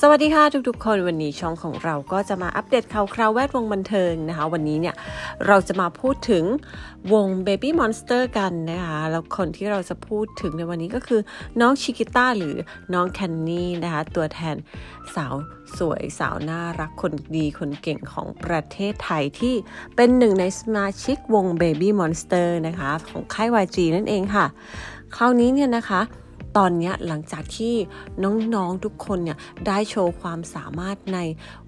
สวัสดีค่ะทุกๆ คนวันนี้ช่องของเราก็จะมาอัปเดตข่าวคราวแวดวงบันเทิงนะคะ วันนี้เนี่ยเราจะมาพูดถึงวง Baby Monster กันนะคะแล้วคนที่เราจะพูดถึงในวันนี้ก็คือน้องชิกิต้าหรือน้องแคนนี่นะคะ ตัวแทนสาวสวยสาวน่ารักคนดีคนเก่งของประเทศไทยที่เป็นหนึ่งในสมาชิกวง Baby Monster นะคะ ของค่าย YG นั่นเองค่ะ คราวนี้เนี่ยนะคะ ตอนนี้หลังจากที่น้องๆทุกคนเนี่ยได้โชว์ความสามารถใน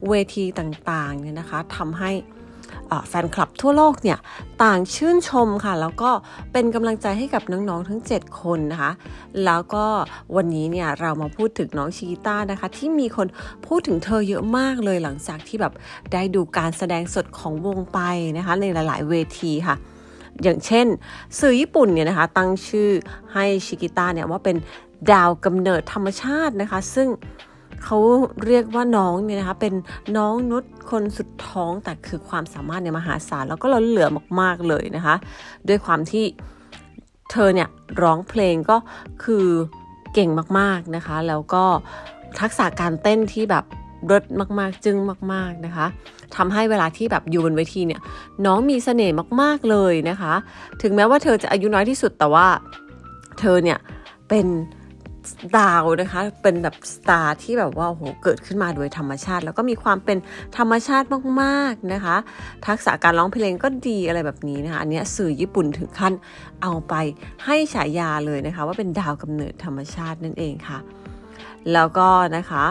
เวทีต่างๆเนี่ยนะคะทำให้แฟนคลับทั่วโลกเนี่ยต่างชื่นชมค่ะ แล้วก็เป็นกำลังใจให้กับน้องๆทั้ง 7 คนนะคะ แล้วก็วันนี้เนี่ยเรามาพูดถึงน้องชิกิต้านะคะ ที่มีคนพูดถึงเธอเยอะมากเลยหลังจากที่แบบได้ดูการแสดงสดของวงไปนะคะ ในหลาย ๆ เวทีค่ะ อย่างเช่น สื่อญี่ปุ่นเนี่ยนะคะตั้งชื่อให้ชิกิต้าเนี่ยว่าเป็นดาวกำเนิดธรรมชาตินะคะ ซึ่งเขาเรียกว่าน้องเนี่ยนะคะเป็นน้องนุชคนสุดท้องแต่คือความสามารถเนี่ยมหาศาลแล้วก็ล้นเหลือมากๆเลยนะคะ ด้วยความที่เธอเนี่ยร้องเพลงก็คือเก่งมากๆนะคะ แล้วก็ทักษะการเต้นที่แบบ รสมากๆ จึ้งมาก ๆ นะคะทำให้เวลาที่แบบอยู่บนเวทีเนี่ย น้องมีเสน่ห์มากๆเลยนะคะ ถึงแม้ว่าเธอจะอายุน้อยที่สุดแต่ว่าเธอเนี่ยเป็นดาวนะคะ เป็นแบบสตาร์ที่แบบว่าโหเกิดขึ้นมาโดยธรรมชาติ แล้วก็มีความเป็นธรรมชาติมากๆนะคะ ทักษะการร้องเพลงก็ดีอะไรแบบนี้นะคะ อันนี้สื่อญี่ปุ่นถึงขั้นเอาไปให้ฉายาเลยนะคะ ว่าเป็นดาวกำเนิดธรรมชาตินั่นเองค่ะ แล้วก็นะคะ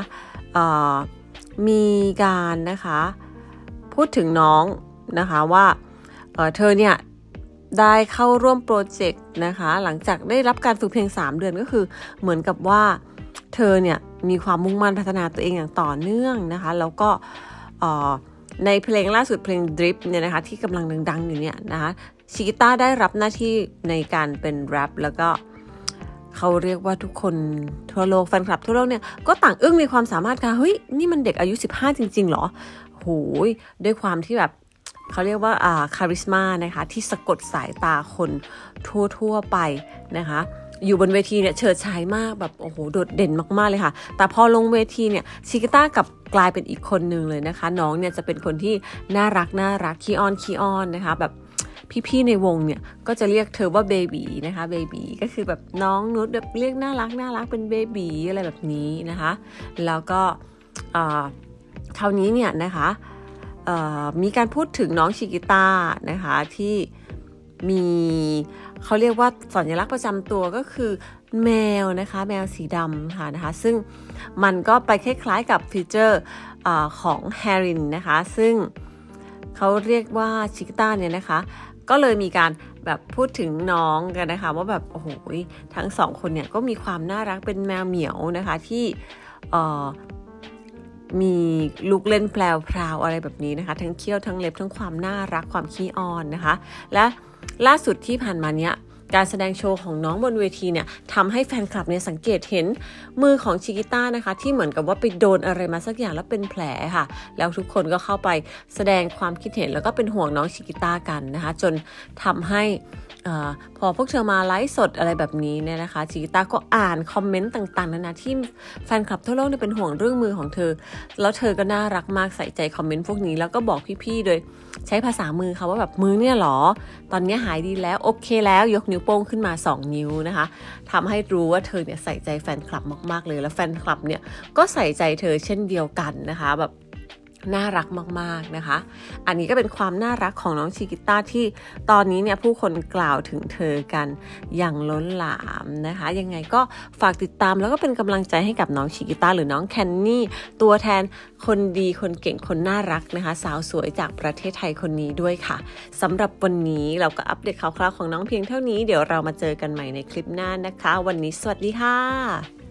มีการนะคะพูดถึงน้องนะคะว่าเเธอเนี่ยได้เข้าร่วมโปรเจกต์นะคะหลังจากได้รับการฝึกเพลง3 เดือนก็คือเหมือนกับว่าเธอเนี่ยมีความมุ่งมั่นพัฒนาตัวเองอย่างต่อเนื่องนะคะแล้วก็ในเพลงล่าสุดเพลง Drip เนี่ยนะคะที่กำลังดังๆอยู่เนี่ยนะคะชิกิต้าได้รับหน้าที่ในการเป็นแรปแล้วก็ เขาเรียกว่าทุกคนทั่วโลกแฟนคลับทั่วโลกเนี่ย ก็ต่างอึ้งมีความสามารถค่ะเฮ้ยนี่มันเด็กอายุ 15 จริง ๆ หรอโหยด้วยความที่แบบเขาเรียกว่าอ่าคาริสมานะคะ ที่สะกดสายตาคนทั่ว ๆ ไปนะคะอยู่บนเวทีเนี่ยเฉิดฉายมากแบบโอ้โหโดดเด่นมากๆเลยค่ะ แต่พอลงเวทีเนี่ยชิกิต้ากับกลายเป็นอีกคนนึงเลยนะคะ น้องเนี่ยจะเป็นคนที่น่ารักน่ารักคีออนคีออนนะคะแบบ พี่ๆในวงเนี่ยก็จะเรียกเธอว่าเบบีนะคะเบบีก็คือแบบน้องนุชแบบเรียกน่ารักน่ารักเป็นเบบีอะไรแบบนี้นะคะ แล้วก็คราวนี้เนี่ยนะคะมีการพูดถึงน้องชิกิต้านะคะที่มีเขาเรียกว่าสัญลักษณ์ประจำตัวก็คือแมวนะคะแมวสีดำค่ะนะคะ ซึ่งมันก็ไปคล้ายๆกับฟีเจอร์อของแฮรินนะคะ ซึ่งเขาเรียกว่าชิกิต้าเนี่ยนะคะ ก็เลยมีการแบบพูดถึงน้องกันนะคะว่าแบบโอ้โหทั้งสองคนเนี่ยก็มีความน่ารักเป็นแมวเหมียวนะคะที่มีลูกเล่นแปลวพราวอะไรแบบนี้นะคะ ทั้งเขี้ยวทั้งเล็บทั้งความน่ารักความขี้อ่อนนะคะ และล่าสุดที่ผ่านมาเนี้ย การแสดงโชว์ของน้องบนเวทีเนี่ยทำให้แฟนคลับเนี่ยสังเกตเห็นมือของชิกิต้านะคะ ที่เหมือนกับว่าไปโดนอะไรมาสักอย่างแล้วเป็นแผลค่ะ แล้วทุกคนก็เข้าไปแสดงความคิดเห็นแล้วก็เป็นห่วงน้องชิกิต้ากันนะคะ จนทำให้อพอพวกเธอมาไลฟ์สดอะไรแบบนี้เนี่ยนะคะชิกิต้าก็อ่านคอมเมนต์ต่างๆนานาที่แฟนคลับทั่วโลกเนี่ยเป็นห่วงเรื่องมือของเธอ แล้วเธอก็น่ารักมากใส่ใจคอมเมนต์พวกนี้แล้วก็บอกพี่ๆโดยใช้ภาษามือค่ะว่าแบบมือเนี่ยหรอ ตอนนี้หายดีแล้วโอเคแล้วยกนิ้วโป้งขึ้นมา 2 นิ้วนะคะทำให้รู้ว่าเธอเนี่ยใส่ใจแฟนคลับมาก ๆ เลย แล้วแฟนคลับเนี่ยก็ใส่ใจเธอเช่นเดียวกันนะคะแบบ น่ารักมากๆนะคะ อันนี้ก็เป็นความน่ารักของน้องชิกิต้าที่ตอนนี้เนี่ยผู้คนกล่าวถึงเธอกันอย่างล้นหลามนะคะ ยังไงก็ฝากติดตามแล้วก็เป็นกำลังใจให้กับน้องชิกิต้าหรือน้องแคนนี่ตัวแทนคนดีคนเก่งคนน่ารักนะคะ สาวสวยจากประเทศไทยคนนี้ด้วยค่ะสำหรับวันนี้เราก็อัปเดตข่าวๆของน้องเพียงเท่านี้เดี๋ยวเรามาเจอกันใหม่ในคลิปหน้านะคะ วันนี้สวัสดีค่ะ